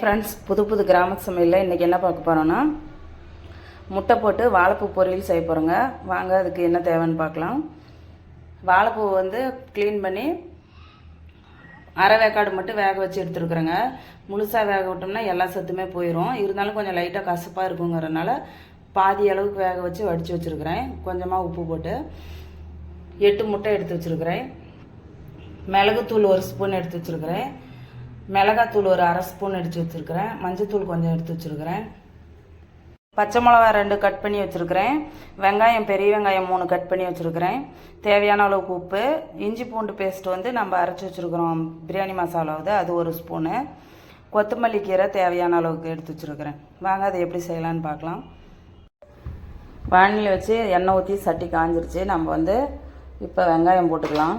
Friends புது புது கிராம சமையலில் இன்றைக்கி என்ன பார்க்க போகிறோன்னா முட்டை போட்டு வாழைப்பூ பொரியல் செய்ய போகிறோங்க வாங்க அதுக்கு என்ன தேவைன்னு பார்க்கலாம். வாழைப்பூ வந்து க்ளீன் பண்ணி அரை வேக்காடு மட்டும் வேக வச்சு எடுத்துருக்குறேங்க. முழுசாக வேக விட்டோம்னா எல்லா சத்துமே போயிடும் இருந்தாலும் கொஞ்சம் லைட்டாக கசப்பாக இருக்குங்கிறனால பாதி அளவுக்கு வேக வச்சு வடித்து வச்சுருக்கிறேன். கொஞ்சமாக உப்பு போட்டு எட்டு முட்டை எடுத்து வச்சுருக்கிறேன். மிளகுத்தூள் ஒரு ஸ்பூன் எடுத்து வச்சுருக்கிறேன். மிளகாத்தூள் ஒரு அரை ஸ்பூன் எடுத்து வச்சுருக்கிறேன். மஞ்சத்தூள் கொஞ்சம் எடுத்து வச்சுருக்கிறேன். பச்சை மிளகா ரெண்டு கட் பண்ணி வச்சுருக்கிறேன். வெங்காயம் பெரிய வெங்காயம் மூணு கட் பண்ணி வச்சுருக்கிறேன். தேவையான அளவுக்கு உப்பு இஞ்சி பூண்டு பேஸ்ட் வந்து நம்ம அரைச்சி வச்சுருக்குறோம். பிரியாணி மசாலாவது அது ஒரு ஸ்பூனு கொத்தமல்லி கீரை தேவையான அளவுக்கு எடுத்து வச்சுருக்கிறேன். வாங்க அதை எப்படி செய்யலான்னு பார்க்கலாம். வானிலை வச்சு எண்ணெய் ஊற்றி சட்டி காஞ்சிருச்சு. நம்ம வந்து இப்போ வெங்காயம் போட்டுக்கலாம்.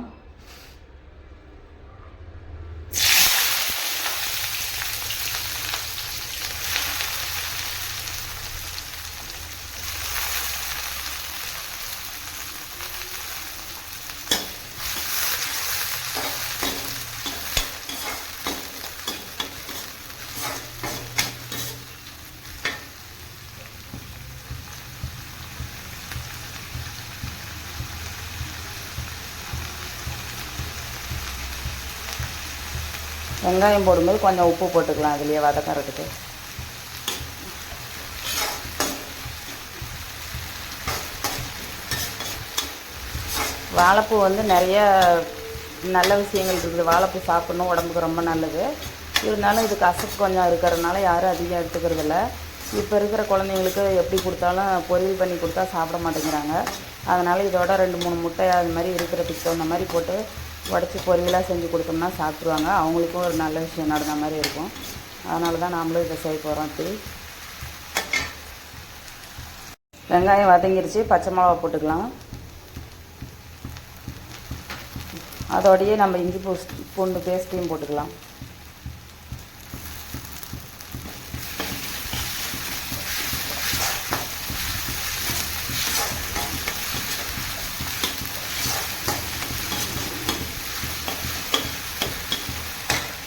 வெங்காயம் போடும்போது கொஞ்சம் உப்பு போட்டுக்கலாம் அதுலேயே வதக்கறதுக்கு. வாழைப்பூ வந்து நிறைய நல்ல விஷயங்கள் இருக்குது. வாழைப்பூ சாப்பிட்ணும் உடம்புக்கு ரொம்ப நல்லது. இருந்தாலும் இதுக்கு அசப்பு கொஞ்சம் இருக்கிறதுனால யாரும் அதிகம் எடுத்துக்கிறதில்ல. இப்போ இருக்கிற குழந்தைங்களுக்கு எப்படி கொடுத்தாலும் பொரியல் பண்ணி கொடுத்தா சாப்பிட மாட்டேங்கிறாங்க. அதனால் இதோட ரெண்டு மூணு முட்டை அது மாதிரி இருக்கிறதுக்கு தகுந்த மாதிரி போட்டு உடச்சி பொரியலாக செஞ்சு கொடுத்தோம்னா சாப்பிட்ருவாங்க அவங்களுக்கும் ஒரு நல்ல விஷயம் நடந்த மாதிரி இருக்கும். அதனால தான் நாமளும் இதை செய்ய போகிறோம் இப்படி. வெங்காயம் வதங்கிருச்சு. பச்சை மிளகா போட்டுக்கலாம். அதோடையே நம்ம இஞ்சி பூஸ் பூண்டு பேஸ்ட்டையும் போட்டுக்கலாம்.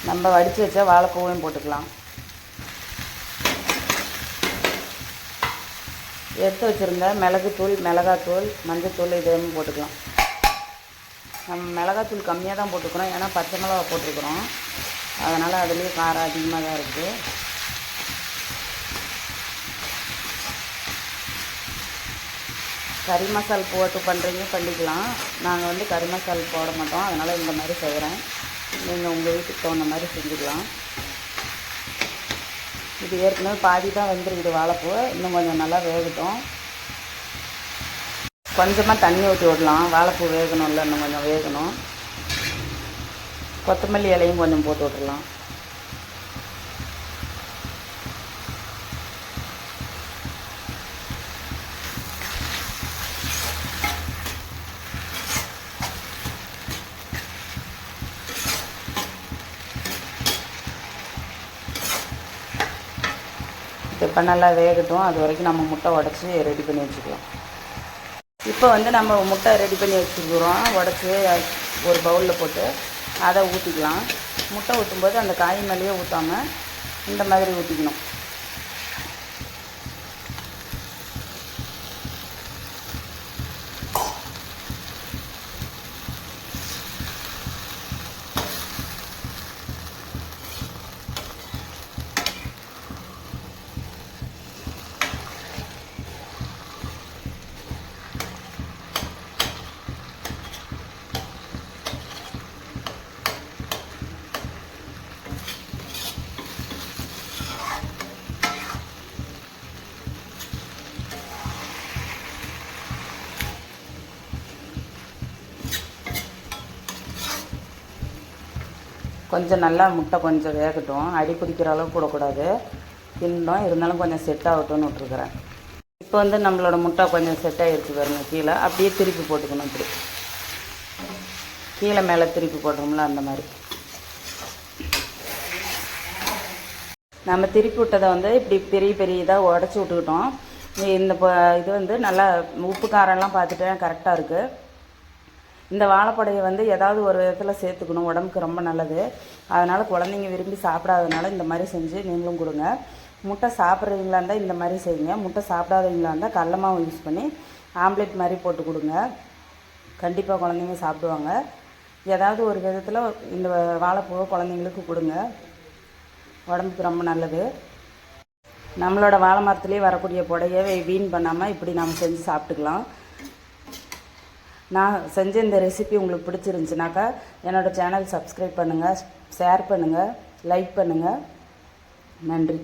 நம்ம வடித்து வச்ச வாழைப்பூவையும் போட்டுக்கலாம். எடுத்து வச்சுருந்த மிளகுத்தூள் மிளகாத்தூள் மஞ்சத்தூள் இதையும் போட்டுக்கலாம். நம்ம மிளகாத்தூள் கம்மியாக தான் போட்டுக்கிறோம். ஏன்னா பச்சை மிளகா போட்டிருக்கிறோம். அதனால் அதுலேயும் காரம் அதிகமாக தான் இருக்குது கறி மசால் போட்டு பண்ணுறீங்க பண்ணிக்கலாம். நாங்கள் வந்து கறி மசால் போட மாட்டோம். அதனால் இந்த மாதிரி செய்கிறேன் நீங்கள் உங்கள் வீட்டுக்கு தகுந்த மாதிரி செஞ்சுக்கலாம். இது ஏற்கனவே பாதி தான் வந்துருக்குது வாழைப்பூ. இன்னும் கொஞ்சம் நல்லா வேகட்டும். கொஞ்சமாக தண்ணி ஊற்றி விடலாம். வாழைப்பூ வேகணும்ல இன்னும் கொஞ்சம் வேகணும். கொத்தமல்லி இலையும் கொஞ்சம் போட்டு விட்றலாம் இப்போ நல்லா வேகட்டும் அது வரைக்கும் நம்ம முட்டை உடச்சி ரெடி பண்ணி வச்சுக்கலாம். இப்போ வந்து நம்ம முட்டை ரெடி பண்ணி வச்சுக்கிறோம் உடச்சி ஒரு பவுலில் போட்டு அதை ஊற்றிக்கலாம் முட்டை ஊற்றும்போது அந்த காய் மேலேயே ஊற்றாமல் இந்த மாதிரி ஊற்றிக்கணும் கொஞ்சம் நல்லா முட்டை கொஞ்சம் வேகட்டும். அடி பிடிக்கிற அளவுக்கு போடக்கூடாது. கிண்டும் இருந்தாலும் கொஞ்சம் செட் ஆகட்டும்னு விட்ருக்குறேன் இப்போ வந்து நம்மளோட முட்டை கொஞ்சம் செட் ஆகிடுச்சு பாருங்க கீழே. அப்படியே திருப்பி போட்டுக்கணும் இப்படி. கீழே மேலே திருப்பி போடுறோம்ல அந்த மாதிரி. நம்ம திருப்பி விட்டதை வந்து இப்படி பெரிய பெரிய இதாக உடச்சி விட்டுக்கிட்டோம். இந்த ப- இது வந்து நல்லா உப்பு காரம்லாம் பார்த்துட்டு கரெக்டாக இருக்குது இந்த வாழைப்படையை வந்து ஏதாவது ஒரு விதத்தில் சேர்த்துக்கணும். உடம்புக்கு ரொம்ப நல்லது. அதனால் குழந்தைங்க விரும்பி சாப்பிடாதனால இந்த மாதிரி செஞ்சு நீங்களும் கொடுங்க. முட்டை சாப்பிட்றவங்களா இருந்தால் இந்த மாதிரி செய்யுங்க. முட்டை சாப்பிடாதவங்களா இருந்தால் கடல மாவு யூஸ் பண்ணி ஆம்லேட் மாதிரி போட்டு கொடுங்க. கண்டிப்பாக குழந்தைங்க சாப்பிடுவாங்க. ஏதாவது ஒரு விதத்தில் இந்த வாழைப்பூவை குழந்தைங்களுக்கு கொடுங்க. உடம்புக்கு ரொம்ப நல்லது. நம்மளோட வாழை மரத்துலேயே வரக்கூடிய புடையை வீண் பண்ணாமல் இப்படி நம்ம செஞ்சு சாப்பிட்டுக்கலாம். நான் செஞ்ச இந்த ரெசிபி உங்களுக்கு பிடிச்சிருந்துச்சுனாக்கா என்னோடய சேனல் சப்ஸ்கிரைப் பண்ணுங்கள் ஷேர் பண்ணுங்கள் லைக் பண்ணுங்கள் நன்றி.